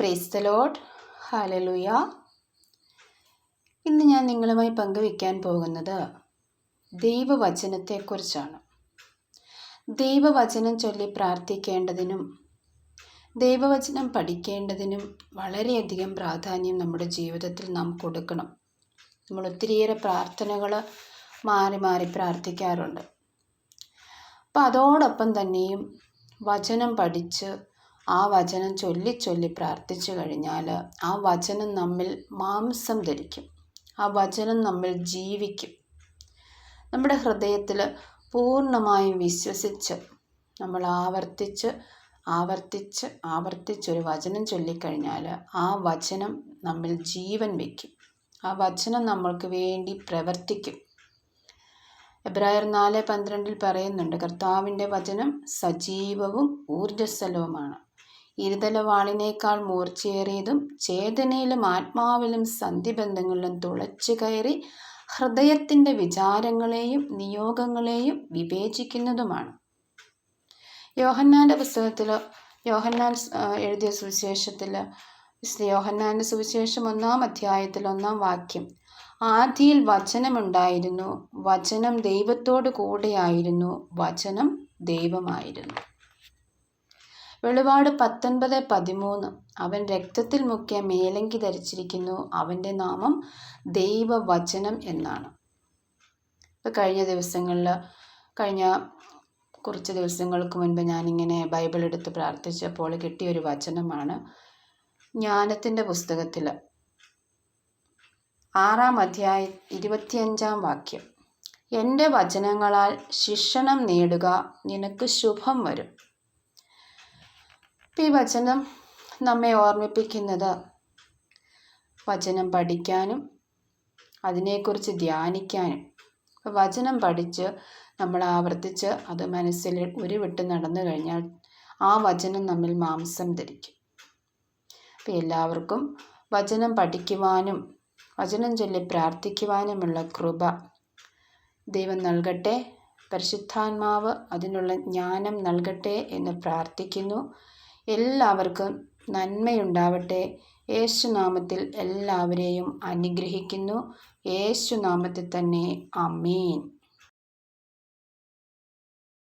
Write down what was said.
Praise the load ഹാലലുയ ഇന്ന് ഞാൻ നിങ്ങളുമായി പങ്കുവയ്ക്കാൻ പോകുന്നത് ദൈവവചനത്തെക്കുറിച്ചാണ്. ദൈവവചനം ചൊല്ലി പ്രാർത്ഥിക്കേണ്ടതിനും ദൈവവചനം പഠിക്കേണ്ടതിനും വളരെയധികം പ്രാധാന്യം നമ്മുടെ ജീവിതത്തിൽ നാം കൊടുക്കണം. നമ്മൾ ഒത്തിരിയേറെ പ്രാർത്ഥനകൾ മാറി മാറി പ്രാർത്ഥിക്കാറുണ്ട്. അപ്പം അതോടൊപ്പം തന്നെയും വചനം പഠിച്ച് ആ വചനം ചൊല്ലി ചൊല്ലി പ്രാർത്ഥിച്ചു കഴിഞ്ഞാൽ ആ വചനം നമ്മിൽ മാംസം ധരിക്കും. ആ വചനം നമ്മിൽ ജീവിക്കും. നമ്മുടെ ഹൃദയത്തിൽ പൂർണമായും വിശ്വസിച്ച് നമ്മൾ ആവർത്തിച്ച് ആവർത്തിച്ച് ആവർത്തിച്ചൊരു വചനം ചൊല്ലിക്കഴിഞ്ഞാൽ ആ വചനം നമ്മിൽ ജീവൻ വയ്ക്കും. ആ വചനം നമ്മൾക്ക് വേണ്ടി പ്രവർത്തിക്കും. എബ്രായർ നാല് പന്ത്രണ്ടിൽ പറയുന്നുണ്ട് കർത്താവിന്റെ വചനം സജീവവും ഊർജസ്വലവുമാണ്. ഇരുതലവാളിനേക്കാൾ മൂർച്ചയേറിയതും ചേതനയിലും ആത്മാവിലും സന്ധിബന്ധങ്ങളിലും തുളച്ചു കയറി ഹൃദയത്തിന്റെ വിചാരങ്ങളെയും നിയോഗങ്ങളെയും വിവേചിക്കുന്നതുമാണ്. യോഹന്നാന്റെ പുസ്തകത്തിൽ യോഹന്നാൻ എഴുതിയ സുവിശേഷത്തിൽ യോഹന്നാന്റെ സുവിശേഷം ഒന്നാം അധ്യായത്തിൽ ഒന്നാം വാക്യം ആദിയിൽ വചനമുണ്ടായിരുന്നു വചനം ദൈവത്തോടു കൂടെയായിരുന്നു വചനം ദൈവമായിരുന്നു. വെളിപാട് പത്തൊൻപത് പതിമൂന്ന്. അവൻ രക്തത്തിൽ മുക്കിയ മേലങ്കി ധരിച്ചിരിക്കുന്നു. അവന്റെ നാമം ദൈവവചനം എന്നാണ്. ഇപ്പം കഴിഞ്ഞ ദിവസങ്ങളിൽ കഴിഞ്ഞ കുറച്ച് ദിവസങ്ങൾക്ക് മുൻപ് ഞാനിങ്ങനെ ബൈബിൾ എടുത്ത് പ്രാർത്ഥിച്ചപ്പോൾ കിട്ടിയൊരു വചനമാണ് ജ്ഞാനത്തിന്റെ പുസ്തകത്തിൽ ആറാം അധ്യായ ഇരുപത്തിയഞ്ചാം വാക്യം. എന്റെ വചനങ്ങളാൽ ശിക്ഷണം നേടുക നിനക്ക് ശുഭം വരും. ഈ വചനം നമ്മെ ഓർമ്മിപ്പിക്കുന്നത് വചനം പഠിക്കാനും അതിനെക്കുറിച്ച് ധ്യാനിക്കാനും. വചനം പഠിച്ച് നമ്മൾ ആവർത്തിച്ച് അത് മനസ്സിൽ ഉരുവിട്ട് നടന്നു കഴിഞ്ഞാൽ ആ വചനം നമ്മിൽ മാംസം ധരിക്കും. അപ്പം എല്ലാവർക്കും വചനം പഠിക്കുവാനും വചനം ചൊല്ലി പ്രാർത്ഥിക്കുവാനുമുള്ള കൃപ ദൈവം നൽകട്ടെ പരിശുദ്ധാത്മാവ് അതിനുള്ള ജ്ഞാനം നൽകട്ടെ എന്ന് പ്രാർത്ഥിക്കുന്നു. എല്ലാവർക്കും നന്മയുണ്ടാവട്ടെ. യേശുനാമത്തിൽ എല്ലാവരെയും അനുഗ്രഹിക്കുന്നു. യേശുനാമത്തിൽ തന്നെ. അമീൻ